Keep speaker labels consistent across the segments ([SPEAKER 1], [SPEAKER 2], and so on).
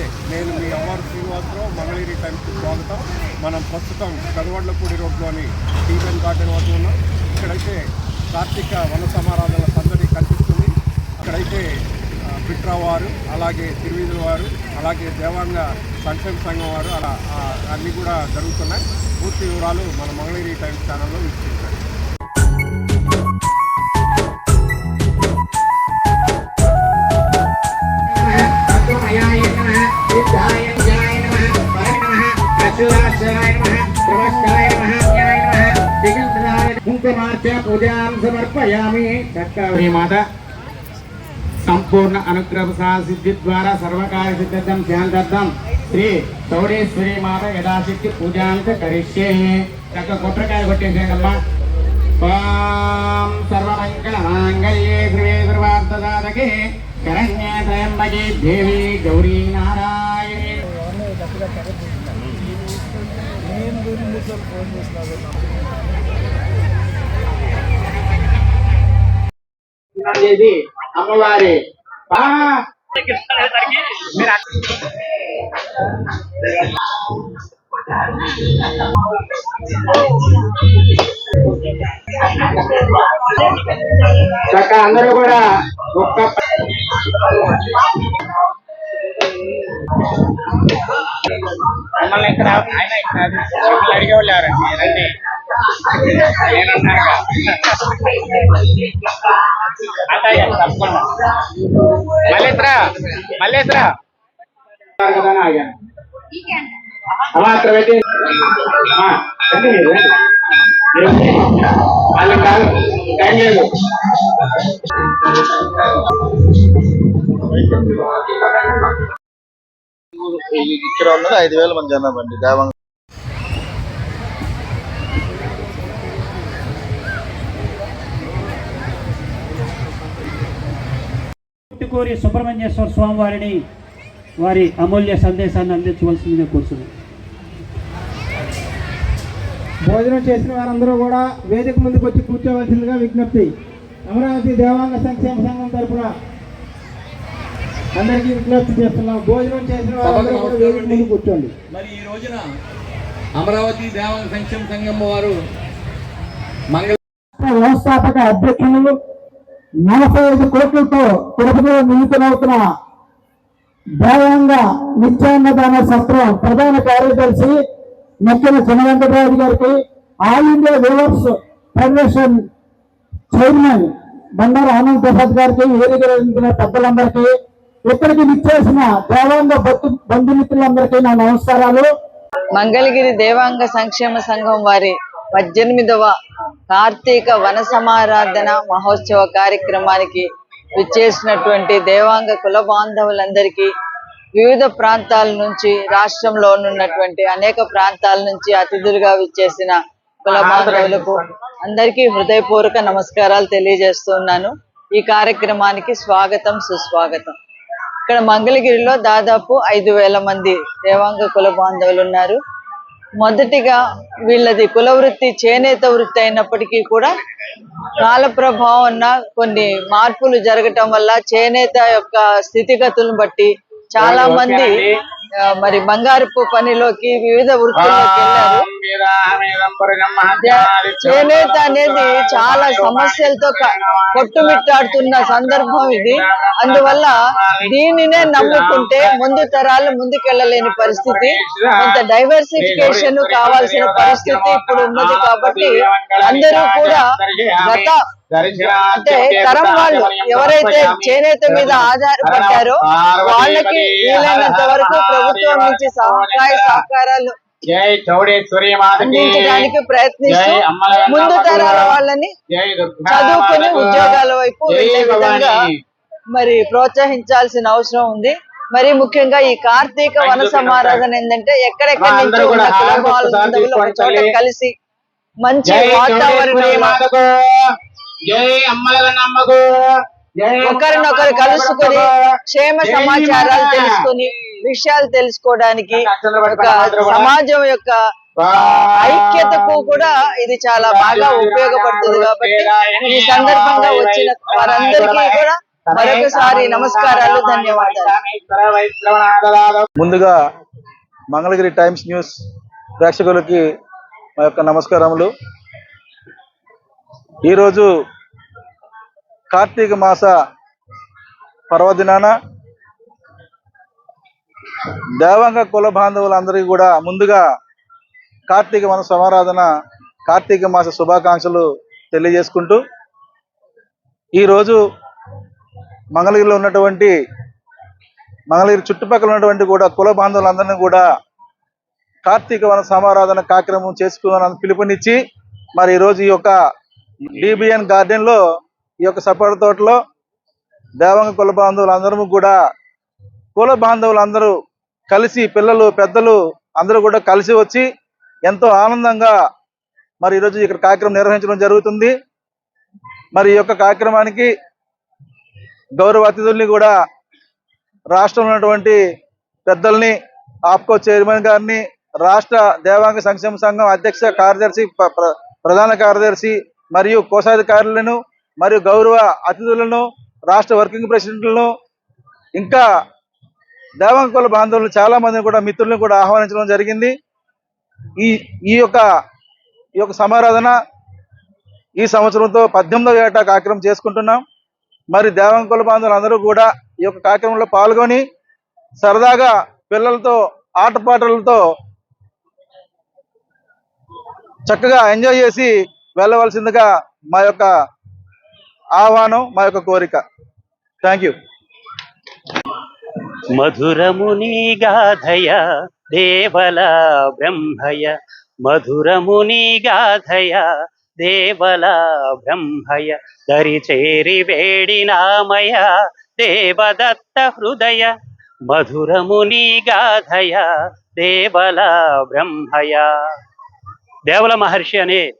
[SPEAKER 1] నమస్తే. నేను మీ అవ్వారు శ్రీనివాసరావు. మంగళగిరి టైమ్స్కి స్వాగతం. మనం ప్రస్తుతం కరువడ్లపూడి రోడ్లోని టీవెన్ గార్డెన్ వద్ద ఉన్నాం. ఇక్కడైతే కార్తీక వన సమారాధనల సందడి కనిపిస్తుంది. అక్కడైతే బిట్రా వారు అలాగే తిరువీధుల వారు అలాగే దేవాంగ సంక్షేమ సంఘం వారు అలా అన్నీ కూడా జరుగుతున్నాయి. పూర్తి వివరాలు మన మంగళగిరి టైమ్స్ ఛానల్లో వీక్షించండి
[SPEAKER 2] కుంకుమార్చ పూజాం సమర్పయామి. చక్రీ మాత సంపూర్ణ అనుగ్రహ సిద్ధి ద్వారా సర్వకార్య సిద్ధం శాంతర్థం శ్రీ చౌడేశ్వరి మాత యథాశక్తి పూజాంత కరిష్యే. చక్క కొట్టకాయ కొట్టేసేయండమ్మా ఓం సర్వమంగళ మాంగళ్యే శ్రీ సర్వార్థసాధకే శరణ్యే త్రయంబకే దేవి గౌరీ నారాయణి. బా అమ్మవారి చక్క అందరూ కూడా ఒక్క మమ్మల్ని ఇక్కడ ఆయన ఇక్కడ అడిగేవాళ్ళు ఎవరండి? రండి. నేనున్నానుగా అత్తయ్య తప్పకుండా మల్లేశ్వరా మల్లేశ్వరా కదా అని ఆగాను అమ్మా అక్కడ పెట్టి అమ్మా, రండి మీరు, రండి. మీరు రండి. వాళ్ళకి కాదు టైం లేదు
[SPEAKER 3] ఇక్కడ ఉన్నది ఐదు వేల మంది జనాభా అండి
[SPEAKER 4] పుట్టుకూరి సుబ్రహ్మణ్యేశ్వర స్వామి వారిని వారి అమూల్య సందేశాన్ని అందించవలసిందిగా కూర్చున్నాం
[SPEAKER 5] భోజనం చేసిన వారందరూ కూడా వేదిక ముందుకు వచ్చి కూర్చోవలసిందిగా విజ్ఞప్తి. అమరావతి దేవాంగ సంక్షేమ సంఘం తరపున అందరికీ విజ్ఞప్తి చేస్తున్నాం. భోజనం చేసిన వారందరూ కూడా వేదిక ముందు కూర్చోండి.
[SPEAKER 6] మరి ఈ రోజున అమరావతి దేవాంగ సంక్షేమ సంఘం వారు మంగళ
[SPEAKER 5] వ్యవస్థాపక అధ్యక్షులు నలభై ఐదు కోట్లతో తిరుపతిలో నియమితులవుతున్న దేవాంగ నిత్యాన్నదాన సత్రం ప్రధాన కార్యదర్శి నెక్కిన చిన్నవెంకటరాజు గారికి all India weavers federation chairman Bandaru Anand Prasad గారికి వేదిక పెద్దలందరికీ ఇక్కడికి నిచ్చేసిన దేవాంగ భక్తు బంధుమిత్రులందరికీ నా నమస్కారాలు.
[SPEAKER 7] మంగళగిరి దేవాంగ సంక్షేమ సంఘం వారి పద్దెనిమిదవ కార్తీక వన సమారాధన మహోత్సవ కార్యక్రమానికి విచ్చేసినటువంటి దేవాంగ కుల బాంధవులందరికీ వివిధ ప్రాంతాల నుంచి రాష్ట్రంలో ఉన్నటువంటి అనేక ప్రాంతాల నుంచి అతిథులుగా విచ్చేసిన కుల బాంధవులకు అందరికీ హృదయపూర్వక నమస్కారాలు తెలియజేస్తున్నాను ఈ కార్యక్రమానికి స్వాగతం సుస్వాగతం. ఇక్కడ మంగళగిరిలో దాదాపు ఐదు వేల మంది దేవాంగ కుల బాంధవులు ఉన్నారు. మొదటిగా వీళ్ళది కుల వృత్తి చేనేత వృత్తి అయినప్పటికీ కూడా కాల ప్రభావం ఉన్న కొన్ని మార్పులు జరగటం వల్ల చేనేత యొక్క స్థితిగతులను బట్టి చాలా మంది మరి బంగారపు పనిలోకి వివిధ వృత్తుల్లోకి వెళ్ళారు. చేనేత అనేది చాలా సమస్యలతో కొట్టుమిట్టాడుతున్న సందర్భం ఇది. అందువల్ల దీనినే నమ్ముకుంటే ముందు తరాలు ముందుకెళ్ళలేని పరిస్థితి. కొంత డైవర్సిఫికేషన్ కావాల్సిన పరిస్థితి ఇప్పుడు ఉన్నది కాబట్టి అందరూ కూడా గత అంటే తరం వాళ్ళు ఎవరైతే చేనేత మీద ఆధారపడ్డారో వాళ్ళకి వీలైనంత వరకు ప్రభుత్వం నుంచి సహాయ సహకారాలు
[SPEAKER 2] జై చౌడేశ్వరి మాతకి
[SPEAKER 7] అందించడానికి ప్రయత్నిస్తూ ముందు తరాల. వాళ్ళని చదువుకుని. ఉద్యోగాల వైపు వెళ్ళే విధంగా. మరి ప్రోత్సహించాల్సిన అవసరం ఉంది మరి ముఖ్యంగా ఈ కార్తీక వన సమారాధన ఏంటంటే ఎక్కడెక్కడి నుంచి ఉన్న కుల
[SPEAKER 2] హారతి
[SPEAKER 7] బాంధవులు ఒక చోట. కలిసి మంచి
[SPEAKER 2] జై జై
[SPEAKER 7] ఒకరినొకరు కలుసుకొని క్షేమ సమాచారాలు. తెలుసుకొని విషయాలు తెలుసుకోవడానికి ఒక సమాజం యొక్క ఐక్యతకు కూడా ఇది చాలా బాగా ఉపయోగపడుతుంది కాబట్టి ఈ సందర్భంగా వచ్చిన వారందరికీ కూడా
[SPEAKER 2] మరొకసారి నమస్కారాలు ధన్యవాదాలు.
[SPEAKER 3] ముందుగా మంగళగిరి టైమ్స్ న్యూస్ ప్రేక్షకులకి మా యొక్క నమస్కారములు. ఈరోజు కార్తీక మాస పర్వదినాన దేవాంగ కుల బాంధవులందరికీ కూడా ముందుగా కార్తీక మాస సమారాధన కార్తీక మాస శుభాకాంక్షలు తెలియజేసుకుంటూ ఈరోజు మంగళగిరిలో ఉన్నటువంటి మంగళగిరి చుట్టుపక్కల ఉన్నటువంటి కూడా కుల బాంధవులందరినీ కూడా కార్తీక వన సమారాధన కార్యక్రమం చేసుకోవాలని పిలుపునిచ్చి మరి ఈరోజు ఈ యొక్క డిబిఎన్ గార్డెన్లో ఈ యొక్క సపోర్ట్ తోటలో దేవంగ కుల బాంధవులందరూ కూడా కుల బాంధవులందరూ కలిసి పిల్లలు పెద్దలు అందరూ కూడా కలిసి వచ్చి ఎంతో ఆనందంగా మరి ఈరోజు ఇక్కడ కార్యక్రమం నిర్వహించడం జరుగుతుంది. మరి ఈ యొక్క కార్యక్రమానికి గౌరవ అతిథుల్ని కూడా రాష్ట్రంలో ఉన్నటువంటి పెద్దల్ని ఆప్కో చైర్మన్ గారిని రాష్ట్ర దేవాంగ సంక్షేమ సంఘం అధ్యక్ష కార్యదర్శి ప్ర- ప్రధాన కార్యదర్శి మరియు కోశాధికారులను మరియు గౌరవ అతిథులను రాష్ట్ర వర్కింగ్ ప్రెసిడెంట్లను ఇంకా దేవాంగ బాంధవులను చాలా మందిని కూడా మిత్రులను కూడా ఆహ్వానించడం జరిగింది. ఈ ఈ యొక్క ఈ యొక్క సమారాధన ఈ సంవత్సరంతో పద్దెనిమిదవ ఏటా కార్యక్రమం చేసుకుంటున్నాం. మరి దేవాంగ కుల బాంధవులు అందరూ కూడా ఈ యొక్క కార్యక్రమంలో పాల్గొని సరదాగా పిల్లలతో ఆటపాటలతో చక్కగా ఎంజాయ్ చేసి వెళ్ళవలసిందిగా మా యొక్క ఆహ్వానం మా యొక్క కోరిక. థ్యాంక్ యూ
[SPEAKER 8] మధురముని గాధయ దేవల బ్రహ్మయ. మధురముని గాధయ దేవల బ్రహ్మయ. దరిచేరి వేడినామయ దేవదత్త హృదయ. మధురముని గాధయ దేవల బ్రహ్మయ. దేవల మహర్షి అనే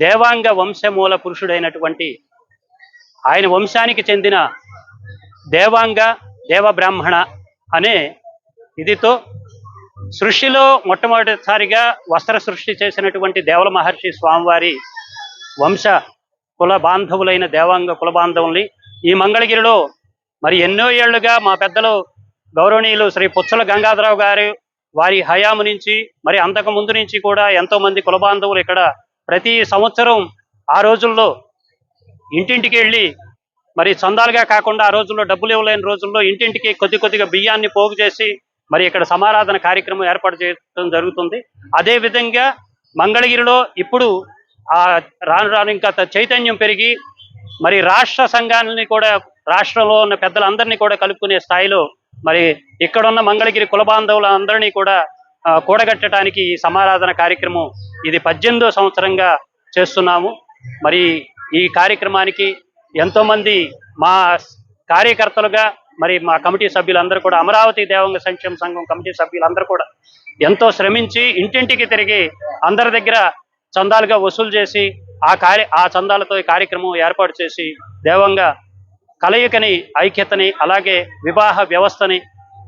[SPEAKER 8] దేవాంగ వంశమూల పురుషుడైనటువంటి ఆయన వంశానికి చెందిన దేవాంగ దేవబ్రాహ్మణ అనే ఇదితో సృష్టిలో మొట్టమొదటిసారిగా వస్త్ర సృష్టి చేసినటువంటి దేవల మహర్షి స్వామివారి వంశ కుల బాంధవులైన దేవాంగ కుల బాంధవుల్ని ఈ మంగళగిరిలో మరి ఎన్నో ఏళ్ళుగా మా పెద్దలు గౌరవనీయులు శ్రీ పుచ్చల గంగాధరరావు గారు వారి హయాము నుంచి మరి అంతకు ముందు నుంచి కూడా ఎంతో మంది కుల బాంధవులు ఇక్కడ ప్రతి సంవత్సరం ఆ రోజుల్లో ఇంటింటికి వెళ్ళి మరి చందాలుగా కాకుండా ఆ రోజుల్లో డబ్బులు ఇవ్వలేని రోజుల్లో ఇంటింటికి కొద్ది కొద్దిగా బియ్యాన్ని పోగు చేసి మరి ఇక్కడ సమారాధన కార్యక్రమం ఏర్పాటు చేయడం జరుగుతుంది. అదే విధంగా మంగళగిరిలో ఇప్పుడు ఆ రాను రాను ఇంకా చైతన్యం పెరిగి మరి రాష్ట్ర సంఘాలని కూడా రాష్ట్రంలో ఉన్న పెద్దలందరినీ కూడా కలుపుకునే స్థాయిలో మరి ఇక్కడున్న మంగళగిరి కుల బాంధవులందరినీ కూడా కూడగట్టడానికి ఈ సమారాధన కార్యక్రమం ఇది పద్దెనిమిదో సంవత్సరంగా చేస్తున్నాము. మరి ఈ కార్యక్రమానికి ఎంతోమంది మా కార్యకర్తలుగా మరి మా కమిటీ సభ్యులందరూ కూడా అమరావతి దేవంగ సంక్షేమ సంఘం కమిటీ సభ్యులందరూ కూడా ఎంతో శ్రమించి ఇంటింటికి తిరిగి అందరి దగ్గర చందాలుగా వసూలు చేసి ఆ కార్య ఆ చందాలతో ఈ కార్యక్రమం ఏర్పాటు చేసి దేవంగా కలయికని ఐక్యతని అలాగే వివాహ వ్యవస్థని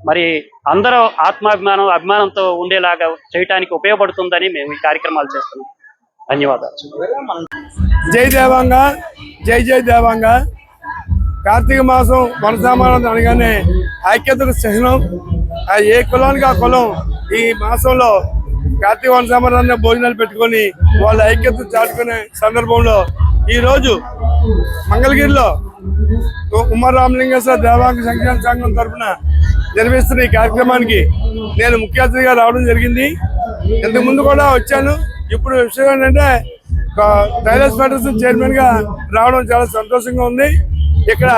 [SPEAKER 8] మరి అందరూ ఆత్మాభిమానం అభిమానంతో ఉండేలాగా చేయటానికి ఉపయోగపడుతుందని మేము ఈ కార్యక్రమాలు చేస్తున్నాం. ధన్యవాదాలు.
[SPEAKER 9] జై దేవాంగ జై జై దేవాంగ. కార్తీక మాసం మనసామానం అనగానే ఐక్యతకు చిహ్నం. ఆ ఏ కులానికి ఆ కులం ఈ మాసంలో కార్తీక వనసామరాన్ని భోజనాలు పెట్టుకొని వాళ్ళ ఐక్యత చాటుకునే సందర్భంలో ఈ రోజు మంగళగిరిలో ఉమ్మర్ రామలింగేశ్వర దేవాంగ సంక్షేమ సంఘం తరఫున నిర్వహిస్తున్న ఈ కార్యక్రమానికి నేను ముఖ్య అతిథిగా రావడం జరిగింది. ఇంతకు ముందు కూడా వచ్చాను. ఇప్పుడు విషయం ఏంటంటే ఒక టైలర్స్ ఫెడరేషన్ చైర్మన్గా రావడం చాలా సంతోషంగా ఉంది. ఇక్కడ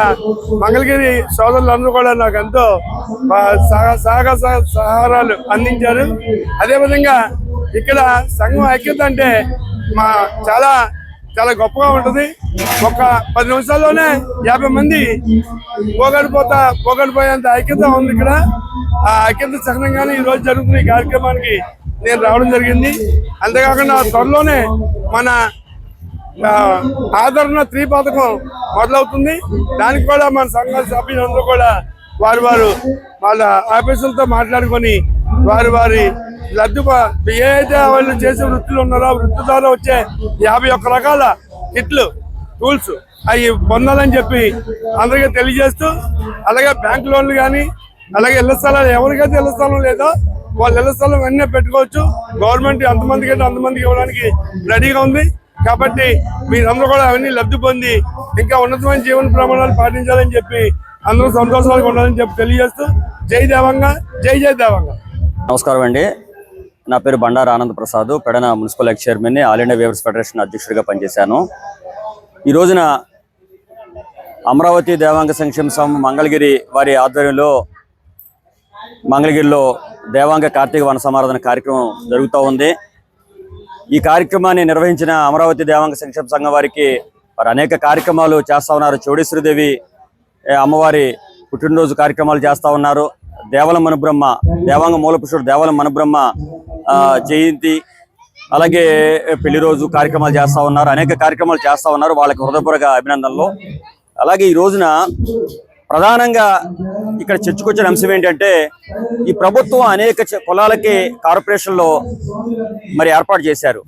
[SPEAKER 9] మంగళగిరి సోదరులందరూ కూడా నాకు ఎంతో సహ- సహకార సహ- సహకారాలు అందించారు. అదేవిధంగా ఇక్కడ సంఘం ఐక్యత అంటే మా చాలా చాలా గొప్పగా ఉంటుంది. ఒక పది నిమిషాల్లోనే యాభై మంది పోగడిపోతా పోగడిపోయేంత ఐక్యత ఉంది ఇక్కడ. ఆ ఐక్యత సహనంగానే ఈ రోజు జరుగుతున్న ఈ కార్యక్రమానికి నేను రావడం జరిగింది. అంతేకాకుండా త్వరలోనే మన ఆదరణ త్రీ పథకం మొదలవుతుంది. దానికి కూడా మన సంఘ సభ్యులందరూ కూడా వారు వారు వాళ్ళ ఆఫీసులతో మాట్లాడుకొని వారి వారి లబ్ధి ప- ఏ అయితే వాళ్ళు చేసే వృత్తులు ఉన్నారో వృత్తి ద్వారా వచ్చే యాభై ఒక్క రకాల కిట్లు టూల్స్ అవి పొందాలని చెప్పి అందరికీ తెలియజేస్తూ అలాగే బ్యాంక్ లోన్లు కానీ అలాగే ఇళ్ళ స్థలాలు ఎవరికైతే ఇళ్ళ స్థలం లేదో వాళ్ళ ఇళ్ళ స్థలం వెంటనే పెట్టుకోవచ్చు. గవర్నమెంట్ అంతమందికి అయితే అంతమందికి ఇవ్వడానికి రెడీగా ఉంది. కాబట్టి మీరందరూ కూడా అవన్నీ లబ్ధి పొంది ఇంకా ఉన్నతమైన జీవన ప్రమాణాలు పాటించాలని చెప్పి అందరూ సంతోషాలుగా ఉండాలని చెప్పి తెలియజేస్తూ జై దేవంగా జై జై దేవంగా.
[SPEAKER 10] నమస్కారం అండి. నా పేరు Bandaru Anand Prasad. Pedana municipal ex chairman all India weavers federation అధ్యక్షుడిగా పనిచేశాను. ఈ రోజున అమరావతి దేవాంగ సంక్షేమ సంఘం మంగళగిరి వారి ఆధ్వర్యంలో మంగళగిరిలో దేవాంగ కార్తీక వన సమారాధన కార్యక్రమం జరుగుతూ ఉంది. ఈ కార్యక్రమాన్ని నిర్వహించిన అమరావతి దేవాంగ సంక్షేమ సంఘం వారికి వారు అనేక కార్యక్రమాలు చేస్తూ ఉన్నారు. చౌడేశ్వరిదేవి అమ్మవారి పుట్టినరోజు కార్యక్రమాలు చేస్తూ ఉన్నారు. దేవల మనుబ్రహ్మ దేవాంగ మూలపురుషుడు దేవల మనుబ్రహ్మ ఆ, జయంతి అలాగే పెళ్ళి రోజు కార్యక్రమాలు చేస్తూ ఉన్నారు. అనేక కార్యక్రమాలు చేస్తూ ఉన్నారు. వాళ్ళకి హృదయపూర్వక అభినందనలు. అలాగే ఈ రోజున ప్రధానంగా ఇక్కడ చర్చకొచ్చిన అంశం ఏంటంటే ఈ ప్రభుత్వం అనేక కులాలకి కార్పొరేషన్లో మరి ఏర్పాటు చేశారు.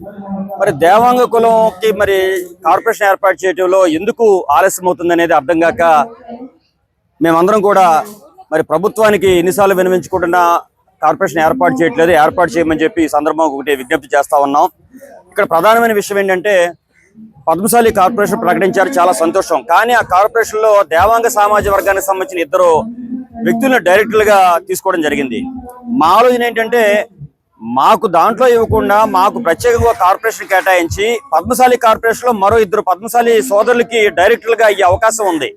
[SPEAKER 10] మరి దేవాంగ కులంకి మరి కార్పొరేషన్ ఏర్పాటు చేయడంలో ఎందుకు ఆలస్యం అవుతుంది అనేది అర్థం కాక మేమందరం కూడా మరి ప్రభుత్వానికి ఎన్నిసార్లు వినవించుకుంటున్నా కార్పొరేషన్ ఏర్పాటు చేయట్లేదు ఏర్పాటు చేయమని చెప్పి ఈ సందర్భంగా ఒకటి విజ్ఞప్తి చేస్తా ఉన్నాం. ఇక్కడ ప్రధానమైన విషయం ఏంటంటే పద్మశాలి కార్పొరేషన్ ప్రకటించారు. చాలా సంతోషం. కానీ ఆ కార్పొరేషన్లో దేవాంగ సామాజిక వర్గానికి సంబంధించిన ఇద్దరు వ్యక్తులను డైరెక్టర్లుగా తీసుకోవడం జరిగింది. మా ఆలోచన ఏంటంటే మాకు దాంట్లో ఇవ్వకుండా మాకు ప్రత్యేకంగా కార్పొరేషన్ కేటాయించి పద్మశాలి కార్పొరేషన్లో మరో ఇద్దరు పద్మశాలి సోదరులకి డైరెక్టర్లుగా అయ్యే అవకాశం ఉంది.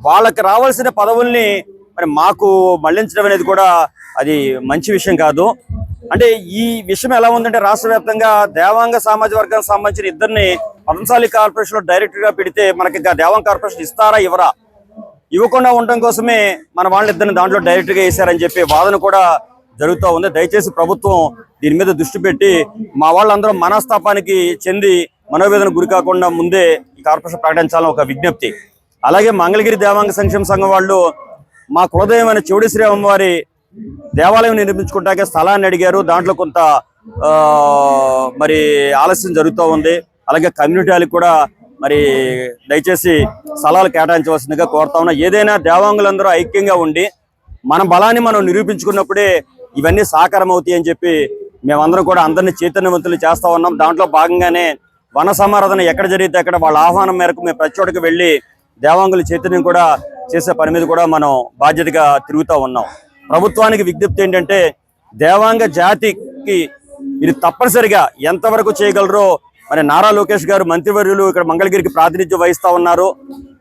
[SPEAKER 10] వాళ్ళకి రావాల్సిన పదవుల్ని మరి మాకు మళ్ళించడం అనేది కూడా అది మంచి విషయం కాదు. అంటే ఈ విషయం ఎలా ఉందంటే రాష్ట్ర వ్యాప్తంగా దేవాంగ సామాజిక వర్గానికి సంబంధించిన ఇద్దరిని పదంసాలి కార్పొరేషన్లో డైరెక్టర్గా పెడితే మనకి దేవాంగ కార్పొరేషన్ ఇస్తారా ఇవ్వరా? ఇవ్వకుండా ఉండటం కోసమే మన వాళ్ళిద్దరిని దాంట్లో డైరెక్ట్గా వేశారని చెప్పి వాదన కూడా జరుగుతూ ఉంది. దయచేసి ప్రభుత్వం దీని మీద దృష్టి పెట్టి మా వాళ్ళందరూ మనస్తాపానికి చెంది మనోవేదన గురి కాకుండా ముందే ఈ కార్పొరేషన్ ప్రకటించాలని ఒక విజ్ఞప్తి. అలాగే మంగళగిరి దేవాంగ సంక్షేమ సంఘం వాళ్ళు మా కులదైవమైన చౌడి శ్రీ అమ్మవారి దేవాలయం నిర్మించుకుంటాకే స్థలాన్ని అడిగారు. దాంట్లో కొంత ఆ, మరి ఆలస్యం జరుగుతూ ఉంది. అలాగే కమ్యూనిటీలకు కూడా మరి దయచేసి స్థలాలు కేటాయించవలసిందిగా కోరుతా ఉన్నా. ఏదైనా దేవాంగులందరూ ఐక్యంగా ఉండి మన బలాన్ని మనం నిరూపించుకున్నప్పుడే ఇవన్నీ సాకారం అవుతాయి అని చెప్పి మేమందరం కూడా అందరినీ చైతన్యవంతులు చేస్తూ ఉన్నాం. దాంట్లో భాగంగానే వన సమారాధన ఎక్కడ జరిగితే అక్కడ వాళ్ళ ఆహ్వానం మేరకు మేము ప్రతి చోటకి వెళ్ళి దేవాంగుల చైతన్యం కూడా చేసే పని మీద కూడా మనం బాధ్యతగా తిరుగుతూ ఉన్నాం. ప్రభుత్వానికి విజ్ఞప్తి ఏంటంటే దేవాంగ జాతికి ఇది తప్పనిసరిగా ఎంతవరకు చేయగలరో మరి నారా లోకేష్ గారు మంత్రివర్యులు ఇక్కడ మంగళగిరికి ప్రాతినిధ్యం వహిస్తా ఉన్నారు.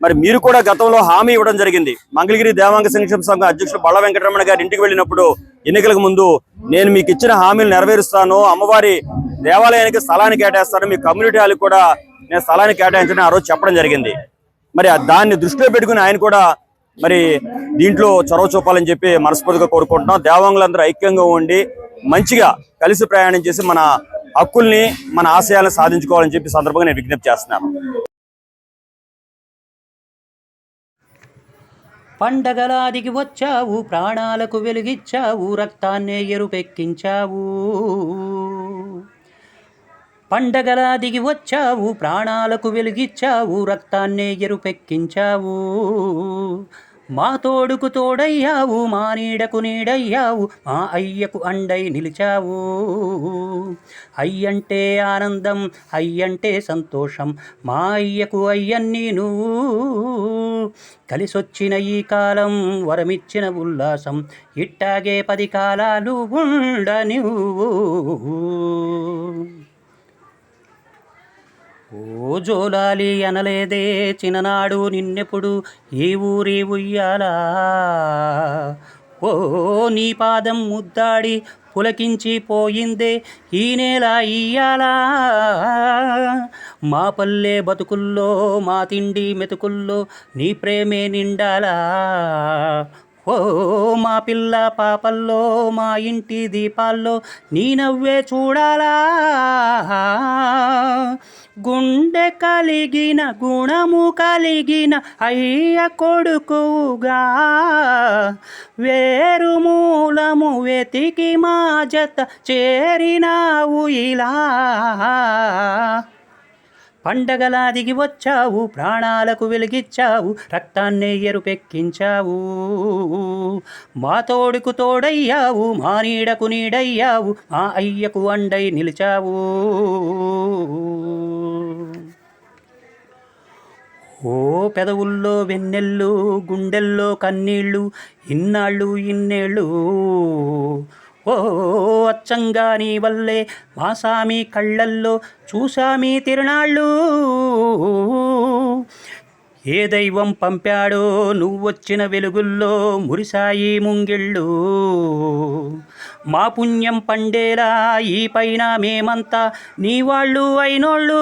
[SPEAKER 10] మరి మీరు కూడా గతంలో హామీ ఇవ్వడం జరిగింది. మంగళగిరి దేవాంగ సంక్షేమ సంఘం అధ్యక్షుడు బళ్ళ వెంకటరమణ గారి ఇంటికి వెళ్ళినప్పుడు ఎన్నికలకు ముందు నేను మీకు ఇచ్చిన హామీలు నెరవేరుస్తాను అమ్మవారి దేవాలయానికి స్థలాన్ని కేటాయిస్తాను మీ కమ్యూనిటీ వాళ్ళకి కూడా నేను స్థలాన్ని కేటాయించడం ఆ రోజు చెప్పడం జరిగింది. మరి దాన్ని దృష్టిలో పెట్టుకుని ఆయన కూడా మరి దీంట్లో చొరవ చూపాలని చెప్పి మనస్ఫూర్తిగా కోరుకుంటున్నాం. దేవాంగులందరూ ఐక్యంగా ఉండి మంచిగా కలిసి ప్రయాణం చేసి మన హక్కుల్ని మన ఆశయాలను సాధించుకోవాలని చెప్పి సందర్భంగా నేను విజ్ఞప్తి చేస్తున్నాను.
[SPEAKER 4] పండగలాదికి వచ్చావు ప్రాణాలకు వెలుగిచ్చావు రక్తాన్నే ఎరుపెక్కించావు. పండగలా దిగి వచ్చావు ప్రాణాలకు వెలుగిచ్చావు రక్తాన్నే ఎరుపెక్కించావు. మా తోడుకు తోడయ్యావు మా నీడకు నీడయ్యావు మా అయ్యకు అండై నిలిచావు. అయ్యంటే ఆనందం అయ్యంటే సంతోషం మా అయ్యకు అయ్యన్ని నువ్వు. కలిసొచ్చిన ఈ కాలం వరమిచ్చిన ఉల్లాసం ఇట్టాగే పది కాలాలు ఉండ నువ్వు ఓ జోలాలి అనలేదే చిన్ననాడు నిన్నెప్పుడు ఈ ఊరి ఉయ్యాలా? ఓ నీ పాదం ముద్దాడి పులకించి పోయిందే ఈ నేల ఇయ్యాలా? మా పల్లె బతుకుల్లో మా తిండి మెతుకుల్లో నీ ప్రేమే నిండాలా? ఓ మా పిల్ల పాపల్లో మా ఇంటి దీపాల్లో నీ నవ్వే చూడాలా? గుండె కలిగిన గుణము కలిగిన అయ్య కొడుకుగా వేరు మూలము వెతికి మా జత చేరినావు ఇలా. పండగలా దిగి వచ్చావు ప్రాణాలకు వెలిగిచ్చావు రక్తాన్నే ఎరుపెక్కించావు. మా తోడుకు తోడయ్యావు మా నీడకు నీడయ్యావు మా అయ్యకు అండై నిలిచావు. ఓ పెదవుల్లో వెన్నెళ్ళు గుండెల్లో కన్నీళ్ళు ఇన్నాళ్ళు ఇన్నేళ్ళు ఓ అచ్చంగా నీ వల్లే మా సామి కళ్ళల్లో చూసామి తిరునాళ్ళు. ఏ దైవం పంపాడో నువ్వొచ్చిన వెలుగుల్లో మురిసాయి ముంగిళ్ళు. మా పుణ్యం పండేలా ఈ పైన మేమంతా నీ వాళ్ళు అయినోళ్ళు.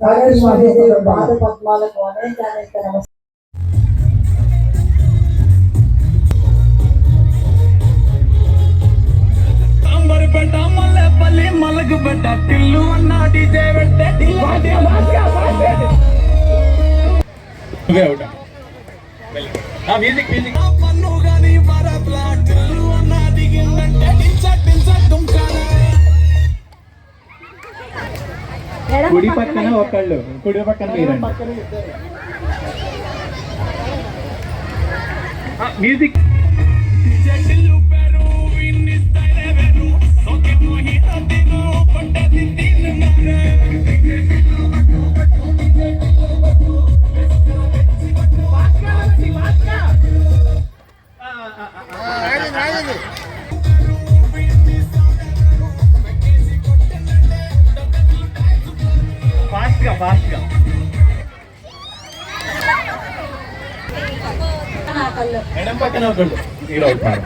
[SPEAKER 11] పాద పద్మాలకు అనేక అనేక నమస్కారాలు
[SPEAKER 12] సాంబారుపేట మల్లెపల్లి మల్లకుపేట టిల్లు అన్న డీజే పెట్టే మ్యూజిక్ మ్యూజిక్ పన్ను గాని భారత్లా టిల్లు
[SPEAKER 11] కుడి పక్కన ఒకళ్ళు. కుడి పక్కన మీరండి.
[SPEAKER 12] మ్యూజిక్. పెరు గా ఎడం పక్కన ఒకళ్ళు మీరు అవుతారు